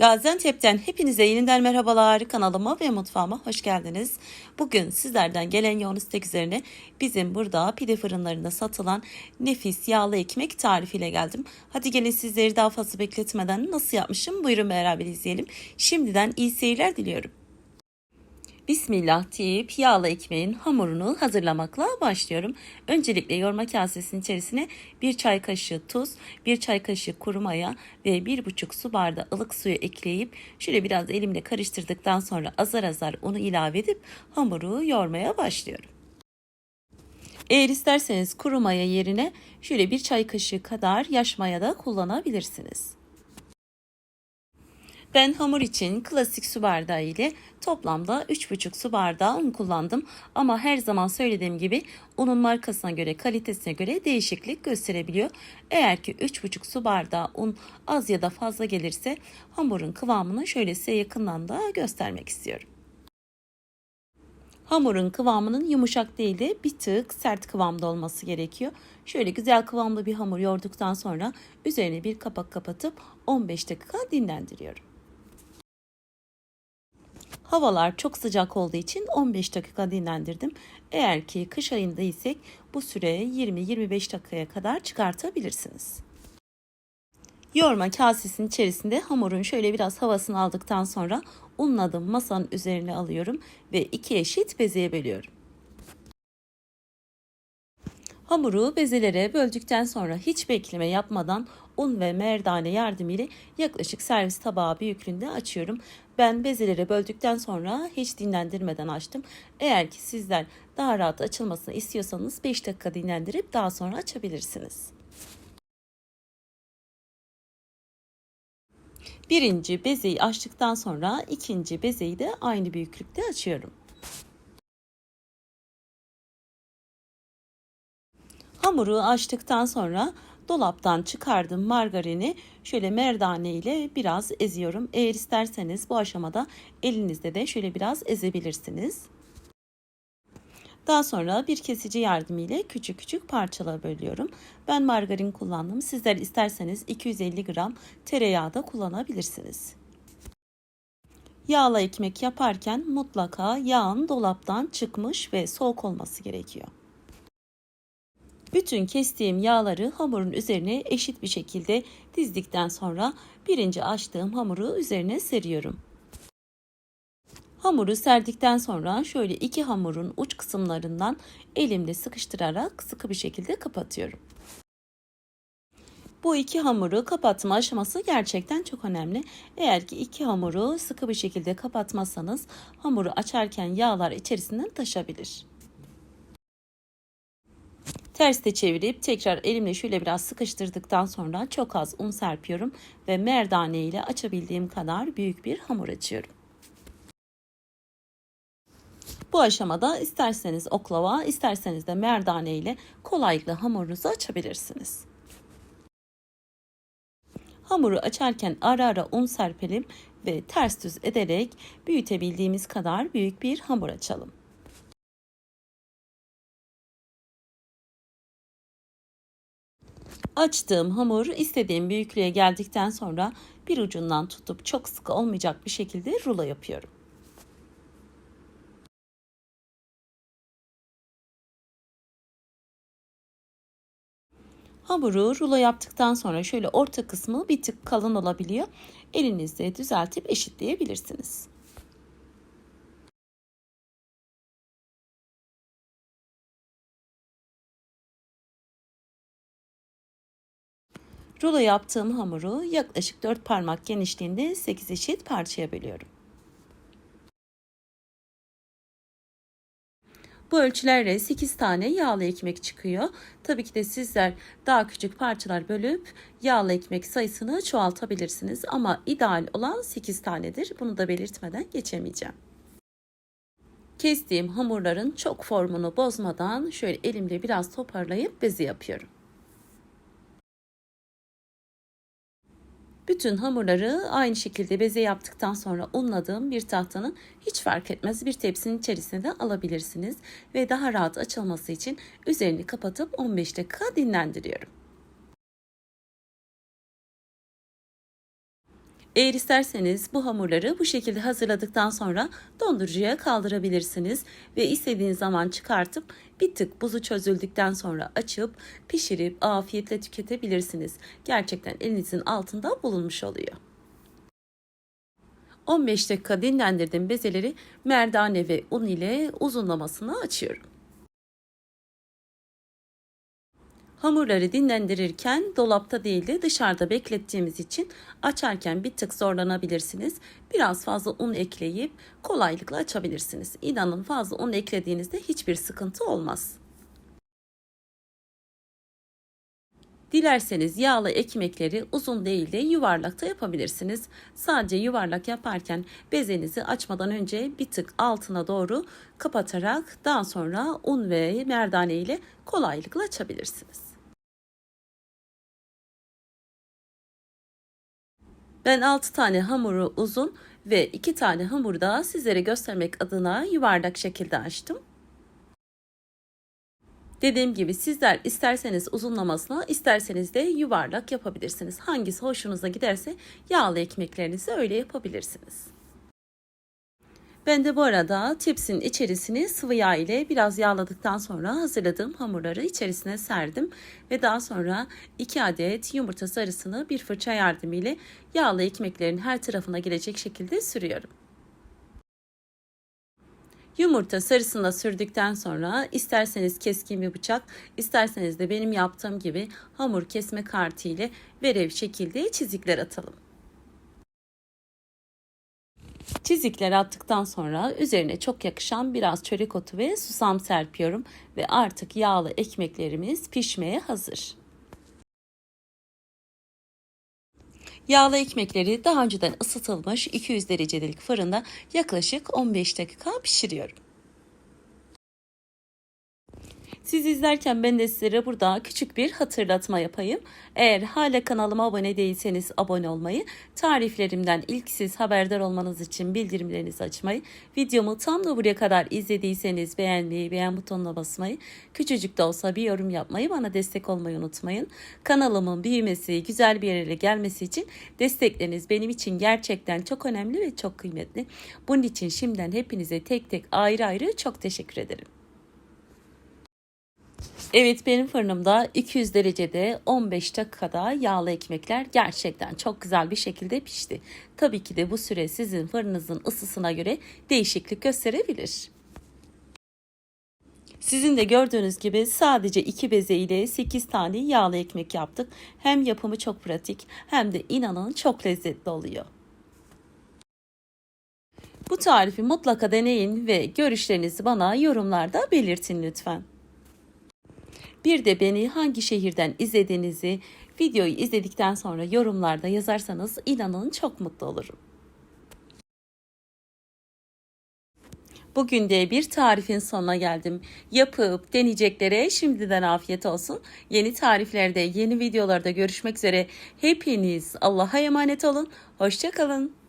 Gaziantep'ten hepinize yeniden merhabalar. Kanalıma ve mutfağıma hoş geldiniz. Bugün sizlerden gelen yoğun istek üzerine bizim burada pide fırınlarında satılan nefis yağlı ekmek tarifiyle geldim. Hadi gelin sizleri daha fazla bekletmeden nasıl yapmışım buyurun beraber izleyelim. Şimdiden iyi seyirler diliyorum. Bismillah deyip yağlı ekmeğin hamurunu hazırlamakla başlıyorum. Öncelikle yoğurma kasesinin içerisine bir çay kaşığı tuz, bir çay kaşığı kuru maya ve bir buçuk su bardağı ılık suyu ekleyip şöyle biraz elimle karıştırdıktan sonra azar azar unu ilave edip hamuru yoğurmaya başlıyorum. Eğer isterseniz kuru maya yerine şöyle bir çay kaşığı kadar yaş maya da kullanabilirsiniz. Ben hamur için klasik su bardağı ile toplamda 3,5 su bardağı un kullandım. Ama her zaman söylediğim gibi unun markasına göre kalitesine göre değişiklik gösterebiliyor. Eğer ki 3,5 su bardağı un az ya da fazla gelirse hamurun kıvamını şöyle size yakından da göstermek istiyorum. Hamurun kıvamının yumuşak değil de bir tık sert kıvamda olması gerekiyor. Şöyle güzel kıvamlı bir hamur yoğurduktan sonra üzerine bir kapak kapatıp 15 dakika dinlendiriyorum. Havalar çok sıcak olduğu için 15 dakika dinlendirdim. Eğer ki kış ayında isek bu süre 20-25 dakikaya kadar çıkartabilirsiniz. Yoğurma kasesinin içerisinde hamurun şöyle biraz havasını aldıktan sonra unladım masanın üzerine alıyorum ve iki eşit bezeye bölüyorum. Hamuru bezelere böldükten sonra hiç bekleme yapmadan un ve merdane yardımıyla yaklaşık servis tabağı büyüklüğünde açıyorum. Ben bezelere böldükten sonra hiç dinlendirmeden açtım. Eğer ki sizler daha rahat açılmasını istiyorsanız 5 dakika dinlendirip daha sonra açabilirsiniz. Birinci bezeyi açtıktan sonra ikinci bezeyi de aynı büyüklükte açıyorum. Hamuru açtıktan sonra dolaptan çıkardım margarini şöyle merdane ile biraz eziyorum. Eğer isterseniz bu aşamada elinizde de şöyle biraz ezebilirsiniz. Daha sonra bir kesici yardımıyla küçük küçük parçalara bölüyorum. Ben margarin kullandım. Sizler isterseniz 250 gram tereyağı da kullanabilirsiniz. Yağla ekmek yaparken mutlaka yağın dolaptan çıkmış ve soğuk olması gerekiyor. Bütün kestiğim yağları hamurun üzerine eşit bir şekilde dizdikten sonra birinci açtığım hamuru üzerine seriyorum. Hamuru serdikten sonra şöyle iki hamurun uç kısımlarından elimle sıkıştırarak sıkı bir şekilde kapatıyorum. Bu iki hamuru kapatma aşaması gerçekten çok önemli. Eğer ki iki hamuru sıkı bir şekilde kapatmazsanız hamuru açarken yağlar içerisinden taşabilir. Terste çevirip tekrar elimle şöyle biraz sıkıştırdıktan sonra çok az un serpiyorum ve merdane ile açabildiğim kadar büyük bir hamur açıyorum. Bu aşamada isterseniz oklava, isterseniz de merdane ile kolaylıkla hamurunuzu açabilirsiniz. Hamuru açarken ara ara un serpelim ve ters düz ederek büyütebildiğimiz kadar büyük bir hamur açalım. Açtığım hamur istediğim büyüklüğe geldikten sonra bir ucundan tutup çok sıkı olmayacak bir şekilde rulo yapıyorum. Hamuru rulo yaptıktan sonra şöyle orta kısmı bir tık kalın olabiliyor. Elinizle düzeltip eşitleyebilirsiniz. Rulo yaptığım hamuru yaklaşık 4 parmak genişliğinde 8 eşit parçaya bölüyorum. Bu ölçülerle 8 tane yağlı ekmek çıkıyor. Tabii ki de sizler daha küçük parçalar bölüp yağlı ekmek sayısını çoğaltabilirsiniz. Ama ideal olan 8 tanedir. Bunu da belirtmeden geçemeyeceğim. Kestiğim hamurların çok formunu bozmadan şöyle elimle biraz toparlayıp bezi yapıyorum. Bütün hamurları aynı şekilde beze yaptıktan sonra unladığım bir tahtanın hiç fark etmez bir tepsinin içerisine de alabilirsiniz. Ve daha rahat açılması için üzerini kapatıp 15 dakika dinlendiriyorum. Eğer isterseniz bu hamurları bu şekilde hazırladıktan sonra dondurucuya kaldırabilirsiniz ve istediğiniz zaman çıkartıp bir tık buzu çözüldükten sonra açıp pişirip afiyetle tüketebilirsiniz. Gerçekten elinizin altında bulunmuş oluyor. 15 dakika dinlendirdim bezeleri merdane ve un ile uzunlamasını açıyorum. Hamurları dinlendirirken dolapta değil de dışarıda beklettiğimiz için açarken bir tık zorlanabilirsiniz. Biraz fazla un ekleyip kolaylıkla açabilirsiniz. İnanın fazla un eklediğinizde hiçbir sıkıntı olmaz. Dilerseniz yağlı ekmekleri uzun değil de yuvarlakta yapabilirsiniz. Sadece yuvarlak yaparken bezenizi açmadan önce bir tık altına doğru kapatarak daha sonra un ve merdane ile kolaylıkla açabilirsiniz. Ben 6 tane hamuru uzun ve 2 tane hamuru da sizlere göstermek adına yuvarlak şekilde açtım. Dediğim gibi sizler isterseniz uzunlamasına isterseniz de yuvarlak yapabilirsiniz. Hangisi hoşunuza giderse yağlı ekmeklerinizi öyle yapabilirsiniz. Ben de bu arada tepsinin içerisini sıvı yağ ile biraz yağladıktan sonra hazırladığım hamurları içerisine serdim ve daha sonra 2 adet yumurta sarısını bir fırça yardımıyla yağlı ekmeklerin her tarafına gelecek şekilde sürüyorum. Yumurta sarısını sürdükten sonra isterseniz keskin bir bıçak, isterseniz de benim yaptığım gibi hamur kesme kartı ile verev şekilde çizikler atalım. Çizikleri attıktan sonra üzerine çok yakışan biraz çörek otu ve susam serpiyorum ve artık yağlı ekmeklerimiz pişmeye hazır. Yağlı ekmekleri daha önceden ısıtılmış 200 derecelik fırında yaklaşık 15 dakika pişiriyorum. Siz izlerken ben de sizlere burada küçük bir hatırlatma yapayım. Eğer hala kanalıma abone değilseniz abone olmayı, tariflerimden ilk siz haberdar olmanız için bildirimlerinizi açmayı, videomu tam da buraya kadar izlediyseniz beğenmeyi, beğen butonuna basmayı, küçücük de olsa bir yorum yapmayı, bana destek olmayı unutmayın. Kanalımın büyümesi, güzel bir yere gelmesi için destekleriniz benim için gerçekten çok önemli ve çok kıymetli. Bunun için şimdiden hepinize tek tek ayrı ayrı çok teşekkür ederim. Evet benim fırınımda 200 derecede 15 dakikada yağlı ekmekler gerçekten çok güzel bir şekilde pişti. Tabii ki de bu süre sizin fırınınızın ısısına göre değişiklik gösterebilir. Sizin de gördüğünüz gibi sadece iki beze ile 8 tane yağlı ekmek yaptık. Hem yapımı çok pratik hem de inanın çok lezzetli oluyor. Bu tarifi mutlaka deneyin ve görüşlerinizi bana yorumlarda belirtin lütfen. Bir de beni hangi şehirden izlediğinizi videoyu izledikten sonra yorumlarda yazarsanız inanın çok mutlu olurum. Bugün de bir tarifin sonuna geldim. Yapıp deneyeceklere şimdiden afiyet olsun. Yeni tariflerde, yeni videolarda görüşmek üzere. Hepiniz Allah'a emanet olun. Hoşçakalın.